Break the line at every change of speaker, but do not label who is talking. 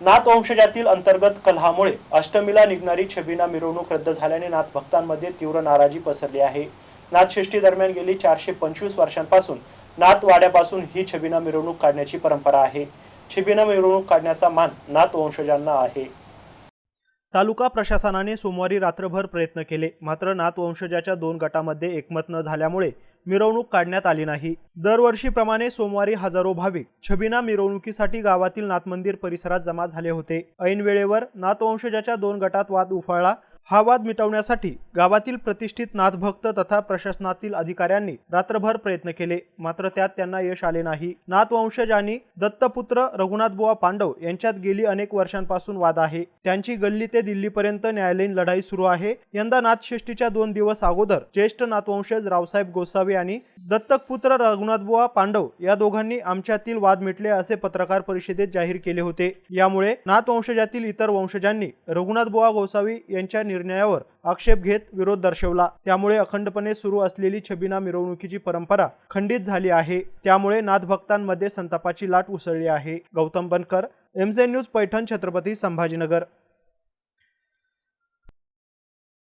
नाथ वंशजातील अंतर्गत कलहामुळे अष्टमीला निघणारी छबिना मिरवणूक रद्द झाल्याने नाथ भक्तांमध्ये तीव्र नाराजी पसरली आहे. नाथषष्ठी दरम्यान गेली चारशे पंचवीस वर्षांपासून नाथ वाड्यापासून ही छबिना मिरवणूक काढण्याची परंपरा आहे. छबिना मिरवणूक काढण्याचा मान नाथ वंशजांना आहे. तालुका प्रशासनाने सोमवारी रात्रभर प्रयत्न केले. मात्र नातवंशजाच्या दोन गटामध्ये एकमत न झाल्यामुळे मिरवणूक काढण्यात आली नाही. दरवर्षीप्रमाणे सोमवारी हजारो भाविक छबिना मिरवणुकीसाठी गावातील नाथमंदिर परिसरात जमा झाले होते. ऐन वेळेवर दोन गटात वाद उफाळला. हा वाद मिटवण्यासाठी गावातील प्रतिष्ठित नाथभक्त तथा प्रशासनातील अधिकाऱ्यांनी रात्रभर प्रयत्न केले. मात्र त्यात त्यांना यश आले नाही. नाथवंशज आणि दत्तपुत्र रघुनाथबुवा पांडव यांच्यात गेली अनेक वर्षांपासून वाद आहे. त्यांची गल्ली ते दिल्लीपर्यंत न्यायालयीन लढाई सुरू आहे. यंदा नाथषष्ठीच्या दोन दिवस अगोदर ज्येष्ठ नाथवंशज रावसाहेब गोसावी आणि दत्तकपुत्र रघुनाथबुवा पांडव या दोघांनी आमच्यातील वाद मिटले असे पत्रकार परिषदेत जाहीर केले होते. यामुळे नाथवंशजातील इतर वंशजांनी रघुनाथबुवा गोसावी यांच्या निर्णयावर आक्षेप घेत विरोध दर्शवला. त्यामुळे अखंडपणे सुरू असलेली छबिना मिरवणुकीची परंपरा खंडित झाली आहे. त्यामुळे नाथभक्तांमध्ये संतापाची लाट उसळली आहे. Gautam Bankar MJ news Paithan Chhatrapati Sambhajinagar.